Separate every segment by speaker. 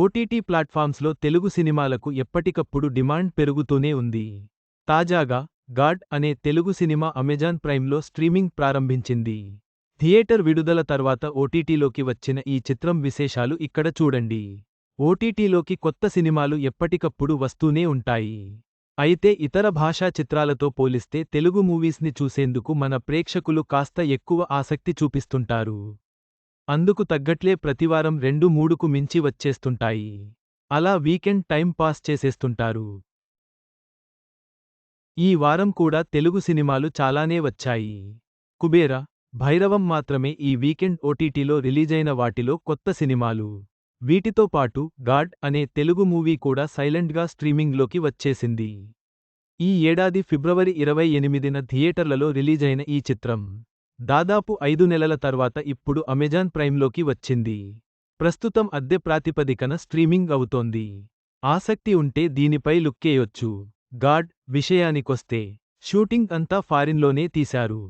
Speaker 1: OTT ప్లాట్ఫామ్స్లో Telugu సినిమాలకు ఎప్పటికప్పుడు demand పెరుగుతూనే ఉంది. తాజాగా గాడ్ అనే తెలుగు సినిమా అమెజాన్ ప్రైమ్లో స్ట్రీమింగ్ ప్రారంభించింది. థియేటర్ విడుదల తర్వాత ఓటీటీలోకి వచ్చిన ఈ చిత్రం విశేషాలు ఇక్కడ చూడండి. ఓటీటీలోకి కొత్త సినిమాలు ఎప్పటికప్పుడు వస్తూనే ఉంటాయి. అయితే ఇతర భాషా చిత్రాలతో పోలిస్తే తెలుగు మూవీస్ని చూసేందుకు మన ప్రేక్షకులు కాస్త ఎక్కువ ఆసక్తి చూపిస్తుంటారు. అందుకు తగ్గట్లే ప్రతివారం రెండు మూడుకు మించి వచ్చేస్తుంటాయి. అలా వీకెండ్ టైం పాస్ చేసేస్తుంటారు. ఈ వారం కూడా తెలుగు సినిమాలు చాలానే వచ్చాయి. కుబేర భైరవం మాత్రమే ఈ వీకెండ్ ఓటీటీలో రిలీజైన వాటిలో కొత్త సినిమాలు. వీటితో పాటు గాడ్ అనే తెలుగు మూవీ కూడా సైలెంట్గా స్ట్రీమింగ్లోకి వచ్చేసింది. ఈ ఏడాది ఫిబ్రవరి ఇరవై ఎనిమిదిన థియేటర్లలో రిలీజైన ఈ చిత్రం. దాదాపు ఐదు నెలల తర్వాత ఇప్పుడు అమెజాన్ ప్రైమ్లోకి వచ్చింది. ప్రస్తుతం అద్దె ప్రాతిపదికన స్ట్రీమింగ్ అవుతోంది. ఆసక్తి ఉంటే దీనిపై లుక్కేయొచ్చు. గాడ్ విషయానికొస్తే షూటింగ్ అంతా ఫారిన్లోనే తీశారు.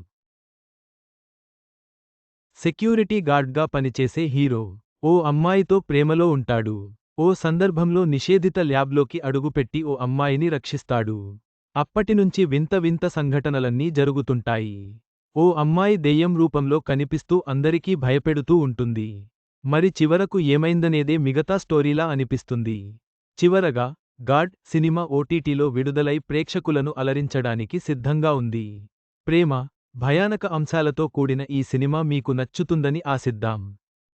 Speaker 1: సెక్యూరిటీ గార్డ్గా పనిచేసే హీరో ఓ అమ్మాయితో ప్రేమలో ఉంటాడు. ఓ సందర్భంలో నిషేధిత ల్యాబ్లోకి అడుగుపెట్టి ఓ అమ్మాయిని రక్షిస్తాడు. అప్పటినుంచి వింత వింత సంఘటనలన్నీ జరుగుతుంటాయి. ఓ అమ్మాయి దెయ్యం రూపంలో కనిపిస్తూ అందరికీ భయపెడుతూ ఉంటుంది. మరి చివరకు ఏమైందనేదే మిగతా స్టోరీలా అనిపిస్తుంది. చివరగా గాడ్ సినిమా ఓటీటీలో విడుదలై ప్రేక్షకులను అలరించడానికి సిద్ధంగా ఉంది. ప్రేమ భయానక అంశాలతో కూడిన ఈ సినిమా మీకు నచ్చుతుందని ఆశిద్దాం.